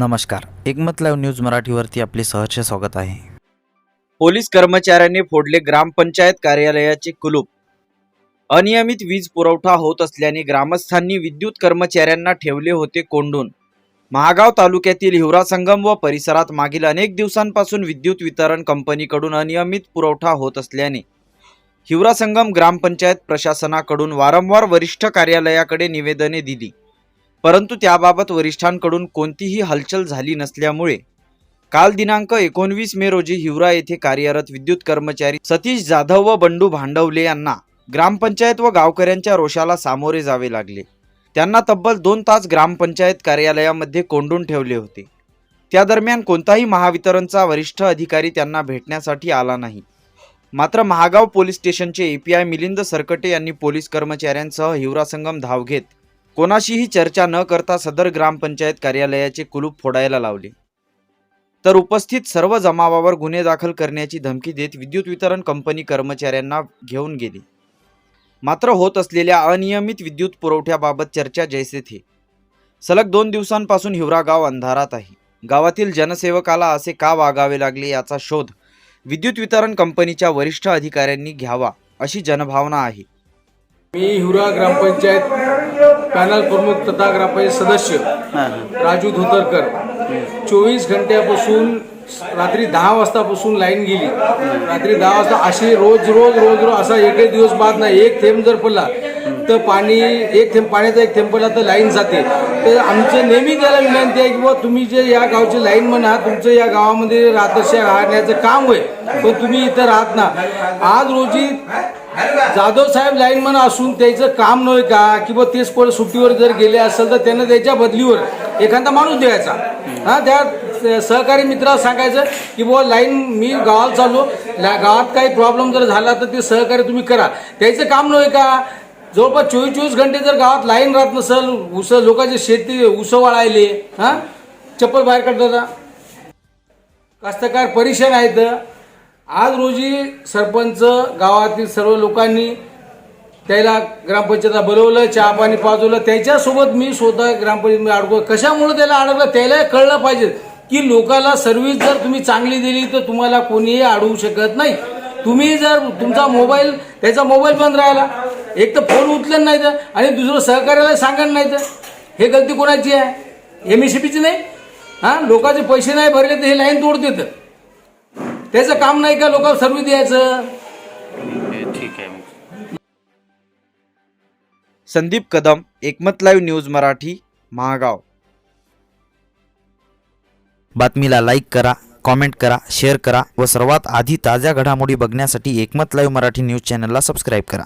नमस्कार. एकमत live news मराठीवरती आपले सहर्ष स्वागत आहे. पोलीस कर्मचाऱ्यांनी फोडले ग्रामपंचायत कार्यालयाचे कुलूप. अनियमित वीज पुरवठा होत असल्याने ग्रामस्थांनी विद्युत कर्मचाऱ्यांना ठेवले होते कोंडून. महागाव तालुक्यातील हिवरा संगम व परिसरात मागील अनेक दिवसांपासून विद्युत वितरण कंपनीकडून अनियमित पुरवठा होत असल्याने हिवरा संगम ग्रामपंचायत प्रशासनाकडून वारंवार वरिष्ठ कार्यालयाकडे निवेदने दिली. परंतु त्याबाबत वरिष्ठांकडून कोणतीही हालचाल झाली नसल्यामुळे काल दिनांक एकोणवीस मे रोजी हिवरा येथे कार्यरत विद्युत कर्मचारी सतीश जाधव व बंडू भांडवले यांना ग्रामपंचायत व गावकऱ्यांच्या रोषाला सामोरे जावे लागले. त्यांना तब्बल दोन तास ग्रामपंचायत कार्यालयामध्ये कोंडून ठेवले होते. त्या दरम्यान कोणताही महावितरणचा वरिष्ठ अधिकारी त्यांना भेटण्यासाठी आला नाही. मात्र महागाव पोलीस स्टेशनचे एपीआय मिलिंद सरकटे यांनी पोलीस कर्मचाऱ्यांसह हिवरा संगम धाव घेत कोणाशीही चर्चा न करता सदर ग्रामपंचायत कार्यालयाचे कुलूप फोडायला लावले. तर उपस्थित सर्व जमावावर गुन्हे दाखल करण्याची धमकी देत विद्युत वितरण कंपनी कर्मचाऱ्यांना घेऊन गेले. मात्र होत असलेल्या अनियमित विद्युत पुरवठ्याबाबत चर्चा जैसे थे. सलग दोन दिवसांपासून हिवरा गाव अंधारात आहे. गावातील जनसेवकाला असे का वागावे लागले याचा शोध विद्युत वितरण कंपनीच्या वरिष्ठ अधिकाऱ्यांनी घ्यावा अशी जनभावना आहे. मी हिवरा ग्रामपंचायत पॅनल प्रमुख तथा ग्रामपंचायत सदस्य राजू धोतरकर. चोवीस घंट्यापासून रात्री दहा वाजतापासून लाईन गेली. रात्री दहा वाजता अशी रोज रोज रोज रोज असा एकही दिवस बाद नाही. एक थेंब जर पडला तर पाणी एक थेंब पाण्याचा एक थेंब पडला तर लाईन जाते. तर आमचं नेहमी त्याला विनंती आहे की बुवा तुम्ही जे या गावचे लाईन म्हणा तुमचं या गावामध्ये राहतशा राहण्याचं काम होय पण तुम्ही इथं राहत ना. आज रोजी जाधव साहेब लाईनमन असून त्याचं काम नव्हे का? किंवा तेच कोण सुट्टीवर जर गेले असेल तर त्यांना त्याच्या बदलीवर एखादा माणूस द्यायचा. हा त्या सहकारी मित्राला सांगायचं की बुवा लाईन मी गावात चाललो. गावात काही प्रॉब्लेम जर झाला तर ते सहकार्य तुम्ही करा. त्याचं काम नव्हे का? जवळपास चोवीस चोवीस घंटे जर गावात लाईन राहत नसेल उस लोकांचे शेती उस वाळायले हा? चप्पल बाहेर काढतात कास्तकार परेशान आहेत. आज रोजी सरपंच गावातील सर्व लोकांनी त्याला ग्रामपंचायतला बोलवलं चहा पाणी पाजवलं. त्याच्यासोबत मी स्वतः ग्रामपंचायत अडकलो. कशामुळे त्याला अडकलं? त्याला कळलं पाहिजे की लोकाला सर्व्हिस जर तुम्ही चांगली दिली तर तुम्हाला कोणीही अडवू शकत नाही. तुम्ही जर तुमचा मोबाईल त्याचा मोबाईल बंद राहिला एक तर फोन उचलत नाही तर आणि दुसरं सहकार्याला सांगत नाही तर हे गलती कोणाची आहे? एम ई सी पीची नाही? हां? लोकांचे पैसे नाही भरले तर हे लाईन तोडते तर त्याचं काम नाही का लोकांना सर्व्हिस द्यायचं? Sandeep Kadam Ekmat live news Marathi Mahagaon. बातमीला like करा कॉमेंट करा शेअर करा व सर्वात आधी ताज्या घडामोडी बघण्यासाठी एकमत लाईव्ह मराठी न्यूज चॅनलला सबस्क्राईब करा.